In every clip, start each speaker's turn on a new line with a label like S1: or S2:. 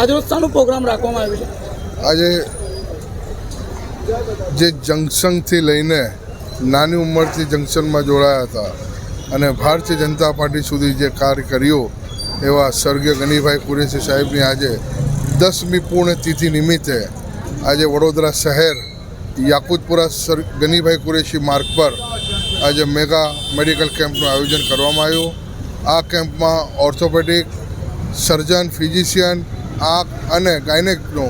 S1: આજે શાનો પ્રોગ્રામ રાખવામાં આવ્યો છે.
S2: આજે જે જંકશનથી લઈને નાની ઉંમરથી જંકશનમાં જોડાયા હતા અને ભારતીય જનતા પાર્ટી સુધી જે કાર્ય કર્યો એવા સ્વર્ગીય ગનીભાઈ કુરેશી સાહેબની આજે દસમી પૂર્ણતિથિ નિમિત્તે આજે વડોદરા શહેર યાકુતપુરા સર ગનીભાઈ કુરેશી માર્ગ પર આજે મેગા મેડિકલ કેમ્પનું આયોજન કરવામાં આવ્યું. આ કેમ્પમાં ઓર્થોપેડિક, સર્જન, ફિઝિશિયન આંખ અને ગાયનેકનો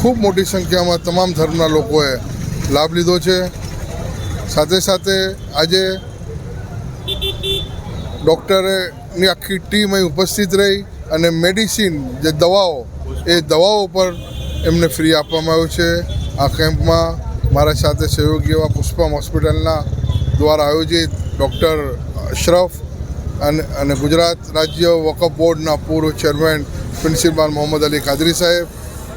S2: ખૂબ મોટી સંખ્યામાં તમામ ધર્મના લોકોએ લાભ લીધો છે. સાથે સાથે આજે ડૉક્ટરેની આખી ટીમ અહીં ઉપસ્થિત રહી અને મેડિસિન જે દવાઓ, એ દવાઓ પર એમને ફ્રી આપવામાં આવ્યું છે. આ કેમ્પમાં મારા સાથે સહયોગી એવા પુષ્પમ હોસ્પિટલના દ્વારા આયોજિત ડૉક્ટર અશરફ અને અને ગુજરાત રાજ્ય વકફ બોર્ડના પૂર્વ ચેરમેન પ્રિન્સિપાલ મોહમ્મદ અલી કાદરી સાહેબ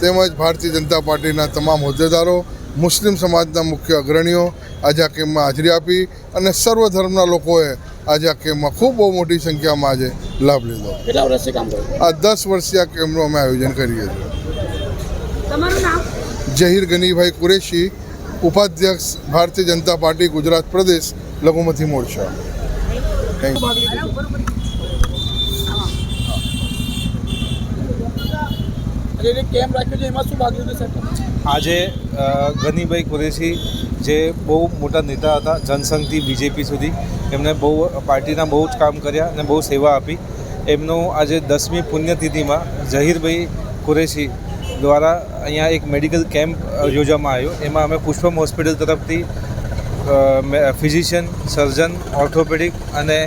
S2: તેમજ ભારતીય જનતા પાર્ટીના તમામ હોદ્દેદારો મુસ્લિમ સમાજના મુખ્ય અગ્રણીઓ આજે આ કેમ્પમાં હાજરી આપી અને સર્વ ધર્મના લોકોએ આજે આ કેમ્પમાં ખૂબ બહુ મોટી સંખ્યામાં આજે લાભ લીધો.
S1: કેટલા વર્ષથી કામ કરો
S2: આ દસ વર્ષીય આ કેમ્પનું અમે આયોજન કરીએ છીએ. જહીર ગનીભાઈ કુરેશી ઉપાધ્યક્ષ ભારતીય જનતા પાર્ટી ગુજરાત પ્રદેશ લઘુમતી મોરચા. થેન્ક યુ
S1: આજે કેમ્પ રાખ્યો છે એમાં શું ભાગ લીધો સાહેબ
S3: આજે ગનીભાઈ કુરેશી જે બહુ મોટા નેતા હતા જનસંઘથી બીજેપી સુધી એમણે બહુ પાર્ટીના બહુ જ કામ કર્યા અને બહુ સેવા આપી. એમનું આજે દસમી પુણ્યતિથિમાં ઝહીરભાઈ કુરેશી દ્વારા અહીંયા એક મેડિકલ કેમ્પ યોજવામાં આવ્યો. એમાં અમે પુષ્પમ હોસ્પિટલ તરફથી ફિઝિશિયન સર્જન ઓર્થોપેડિક અને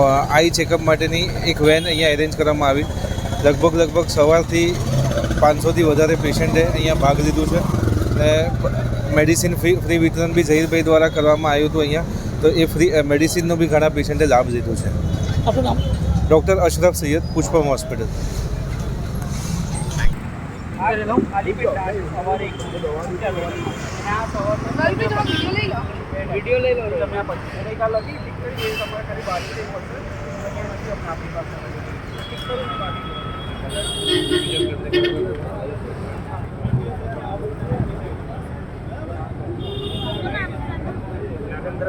S3: આઈ ચેકઅપ માટેની એક વેન અહીંયા એરેન્જ કરવામાં આવી. લગભગ લગભગ સવારથી પાંચસોથી વધારે પેશન્ટે અહીંયા ભાગ લીધું છે. અને મેડિસિન ફ્રી ફ્રી વિતરણ બી ઝહીરભાઈ દ્વારા કરવામાં આવ્યું હતું અહીંયા. તો એ ફ્રી મેડિસિનનો બી ઘણા પેશન્ટે લાભ લીધો છે.
S1: આપણું નામ?
S3: Doctor Ashraf Saiyed Pushpam hospital.
S4: Video લઈ લો તમે પછી કાલ લગી ઠીક કરી એ તમારે ખાલી બાકી દેવું પડશે. નથી આપણે આપણી પાસે ઠીક કરીને બાકી નાગેન્દ્ર